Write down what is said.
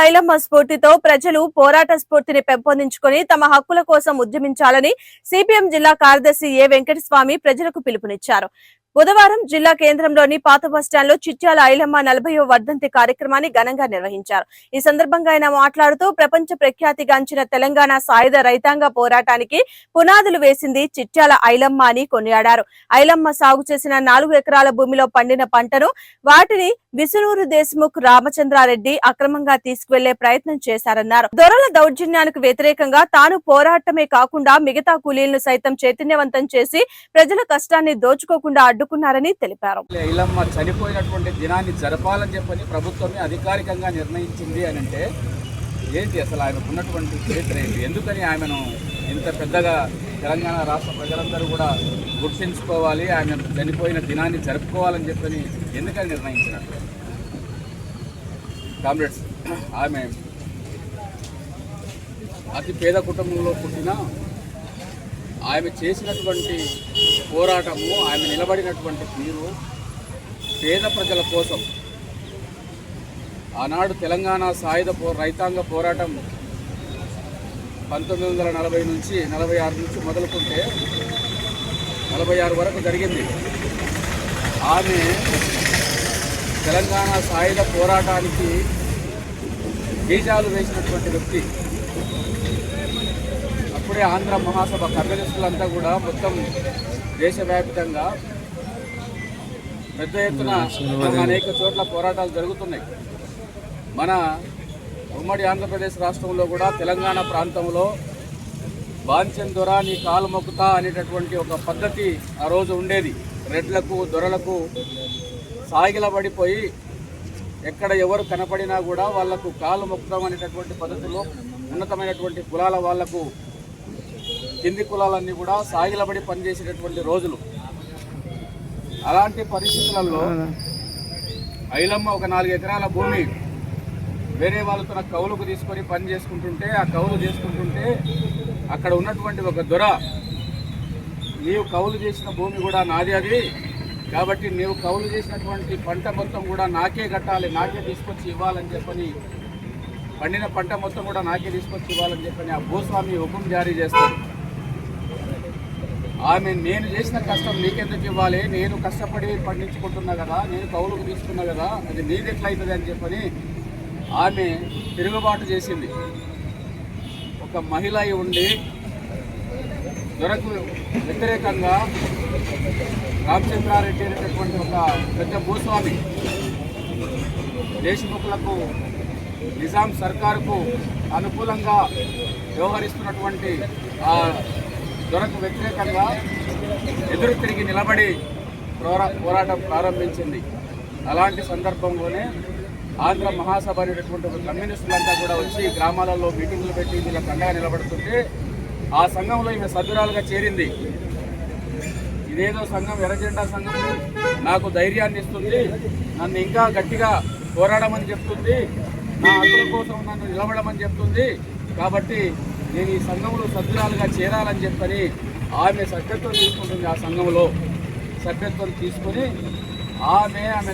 ఐలమ్మ స్ఫూర్తితో ప్రజలు పోరాట స్ఫూర్తిని పెంపొందించుకొని తమ హక్కుల కోసం ఉద్యమించాలని సిపిఎం జిల్లా కార్యదర్శి ఏ వెంకటస్వామి ప్రజలకు పిలుపునిచ్చారు. బుధవారం జిల్లా కేంద్రంలోని పాత బస్టాండ్లో చిట్యాల ఐలమ్మ నలభైవ వర్ధంతి కార్యక్రమాన్ని ఘనంగా నిర్వహించారు. ఈ సందర్భంగా ఆయన మాట్లాడుతూ ప్రపంచ ప్రఖ్యాతిగాంచిన తెలంగాణ సాయుధ రైతాంగ పోరాటానికి పునాదులు వేసింది చిట్యాల ఐలమ్మ అని కొనియాడారు. ఐలమ్మ సాగు చేసిన నాలుగు ఎకరాల భూమిలో పండిన పంటను వాటిని విసునూరు దేశ్ముఖ్ రామచంద్రారెడ్డి అక్రమంగా తీసుకువెళ్ళే ప్రయత్నం చేశారన్నారు. దొరల దౌర్జన్యానికి వ్యతిరేకంగా తాను పోరాటమే కాకుండా మిగతా కూలీలను సైతం చైతన్యవంతం చేసి ప్రజల కష్టాన్ని దోచుకోకుండా అడ్డుకున్నారని తెలిపారు. ఇలమ్మ చనిపోయినటువంటి దినాన్ని జరపాలని చెప్పని ప్రభుత్వమే అధికారికంగా నిర్ణయించింది అని అంటే ఏంటి అసలు ఆమెకు ఉన్నటువంటి చరిత్ర ఏంటి? ఎందుకని ఆమెను ఇంత పెద్దగా తెలంగాణ రాష్ట్ర ప్రజలందరూ కూడా గుర్తించుకోవాలి ఆమె చనిపోయిన దినాన్ని జరుపుకోవాలని చెప్పని ఎందుకని నిర్ణయించినట్టు కామ్రేడ్స్ ఆమె అతి పేద కుటుంబంలో పుట్టిన ఆమె చేసినటువంటి పోరాటము ఆమె నిలబడినటువంటి తీరు పేద ప్రజల కోసం ఆనాడు తెలంగాణ సాయుధ పో రైతాంగ పోరాటం పంతొమ్మిది వందల నలభై నుంచి నలభై ఆరు నుంచి మొదలుకుంటే నలభై ఆరు వరకు జరిగింది. ఆమె తెలంగాణ సాయుధ పోరాటానికి బీజాలు వేసినటువంటి వ్యక్తి అప్పుడే ఆంధ్ర మహాసభ కమ్యూనిస్టులంతా కూడా మొత్తం దేశవ్యాప్తంగా పెద్ద ఎత్తున అనేక చోట్ల పోరాటాలు జరుగుతున్నాయి. మన ఉమ్మడి ఆంధ్రప్రదేశ్ రాష్ట్రంలో కూడా తెలంగాణ ప్రాంతంలో బాంచన్ దొర నీ కాలు మొక్కుతా అనేటటువంటి ఒక పద్ధతి ఆ రోజు ఉండేది. రెడ్లకు దొరలకు సాగిలబడిపోయి ఎక్కడ ఎవరు కనపడినా కూడా వాళ్ళకు కాలు మొక్కుతాం అనేటటువంటి పద్ధతిలో ఉన్నతమైనటువంటి కులాల వాళ్ళకు కింది కులాలన్నీ కూడా సాగిలబడి పనిచేసేటటువంటి రోజులు. అలాంటి పరిస్థితులలో ఐలమ్మ ఒక నాలుగు ఎకరాల భూమి వేరే వాళ్ళతో నాకు కౌలుకు తీసుకొని పని చేసుకుంటుంటే ఆ కౌలు చేసుకుంటుంటే అక్కడ ఉన్నటువంటి ఒక దొర నీవు కౌలు చేసిన భూమి కూడా నాది అది. కాబట్టి నీవు కౌలు చేసినటువంటి పంట మొత్తం కూడా నాకే కట్టాలి నాకే తీసుకొచ్చి ఇవ్వాలని చెప్పని పండిన పంట మొత్తం కూడా నాకే తీసుకొచ్చి ఇవ్వాలని చెప్పని ఆ భూస్వామి హుకుం జారీ చేస్తాడు. ఆమె నేను చేసిన కష్టం నీకెందుకు ఇవ్వాలి? నేను కష్టపడి పండించుకుంటున్నా కదా నేను కౌలుకు తీసుకున్నా కదా అది నీది ఎట్లయితుంది అని చెప్పని ఆమె తిరుగుబాటు చేసింది. ఒక మహిళ అయి ఉండి దొరకు వ్యతిరేకంగా రామచంద్రారెడ్డి అనేటటువంటి ఒక పెద్ద భూస్వామి దేశముఖులకు నిజాం సర్కారుకు అనుకూలంగా వ్యవహరిస్తున్నటువంటి దొరకు వ్యతిరేకంగా ఎదురు తిరిగి నిలబడి పోరా పోరాటం ప్రారంభించింది. అలాంటి సందర్భంలోనే ఆంధ్ర మహాసభ అనేటటువంటి ఒక కమ్యూనిస్టులంతా కూడా వచ్చి గ్రామాలలో మీటింగులు పెట్టి వీళ్ళకి అండగా నిలబడుతుంటే ఆ సంఘంలో ఈమె సభ్యురాలుగా చేరింది. ఇదేదో సంఘం ఎర్రజెండా సంఘం నాకు ధైర్యాన్ని ఇస్తుంది. నన్ను ఇంకా గట్టిగా పోరాడమని చెప్తుంది. నా హక్కుల కోసం నన్ను నిలబడమని చెప్తుంది. కాబట్టి నేను ఈ సంఘంలో సభ్యురాలుగా చేరాలని చెప్పని ఆమె సభ్యత్వం తీసుకుంటుంది ఆ సంఘంలో. సభ్యత్వం తీసుకొని ఆమె ఆమె